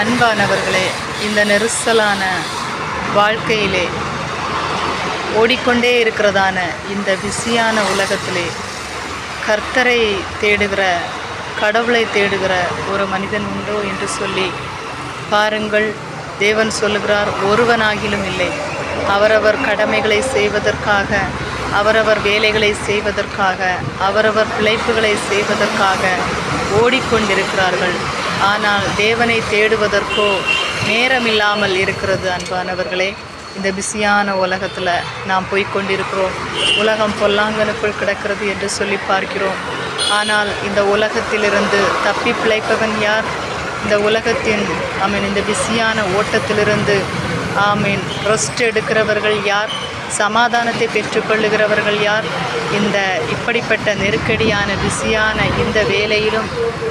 அன்பானவர்களே இந்த நெரிசலான வாழ்க்கையிலே ஓடிக்கொண்டே இருக்கிறதான இந்த பிஸியான உலகத்திலே கர்த்தரை தேடுகிற கடவுளை தேடுகிற ஒரு மனிதன் உண்டோ என்று சொல்லி பாருங்கள். தேவன் சொல்லுகிறார் ஒருவனாகிலும் இல்லை. அவரவர் கடமைகளை செய்வதற்காக அவரவர் வேலைகளை செய்வதற்காக அவரவர் பிழைப்புகளை செய்வதற்காக ஓடிக்கொண்டிருக்கிறார்கள். ஆனால் தேவனை தேடுவதற்கோ நேரமில்லாமல் இருக்கிறது அன்பானவர்களே. இந்த பிஸியான உலகத்தில் நாம் போய்க்கொண்டிருக்கிறோம். உலகம் பொல்லாங்கனுக்குள் கிடக்கிறது என்று சொல்லி பார்க்கிறோம். ஆனால் இந்த உலகத்திலிருந்து தப்பி பிழைப்பவன் யார்? இந்த உலகத்தின் ஆமீன் இந்த பிஸியான ஓட்டத்திலிருந்து ஆமீன் ரெஸ்ட் எடுக்கிறவர்கள் யார்? சமாதானத்தை பெற்றுக்கொள்ளுகிறவர்கள் யார்? இந்த இப்படிப்பட்ட நெருக்கடியான பிஸியான இந்த வேலையிலும்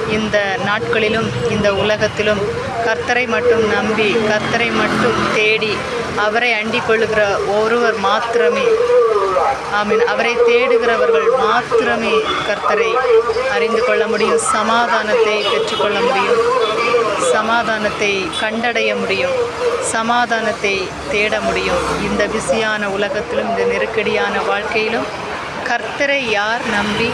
இந்த நாட்களிலும் இந்த உலகத்திலும் கர்த்தரை மட்டும் நம்பி கர்த்தரை மட்டும் தேடி அவரை அண்டிக் கொள்ளுகிற ஒருவர் மாத்திரமே. ஆமீன். அவரை தேடுகிறவர்கள் மாத்திரமே கர்த்தரை அறிந்து கொள்ள முடியும் சமாதானத்தை பெற்றுக்கொள்ள முடியும். சமாதானத்தை கண்டடைய முடியும் சமாதானத்தை தேட முடியும். இந்த பிஸியான உலகத்திலும் இந்த நெருக்கடியான வாழ்க்கையிலும் கர்த்தரை யார் நம்பி?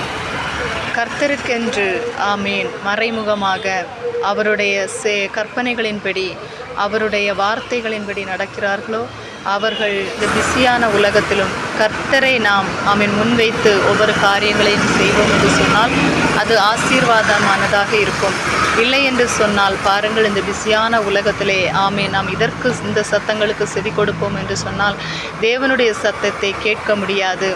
கர்த்தருக்கென்று ஆமீன் மறைமுகமாக அவருடைய சே கற்பனைகளின்படி அவருடைய வார்த்தைகளின்படி நடக்கிறார்களோ? அவர்கள் இந்த பிஸியான உலகத்திலும் கர்த்தரை நாம் அவன் முன்வைத்து ஒவ்வொரு காரியங்களையும் செய்வோம் என்று சொன்னால் அது ஆசீர்வாதமானதாக இருக்கும். இல்லை என்று சொன்னால் பாருங்கள் இந்த பிஸியான உலகத்திலே ஆமே நாம் இதற்கு இந்த சத்தங்களுக்கு செவி கொடுப்போம் என்று சொன்னால் தேவனுடைய சத்தத்தை கேட்க முடியாது.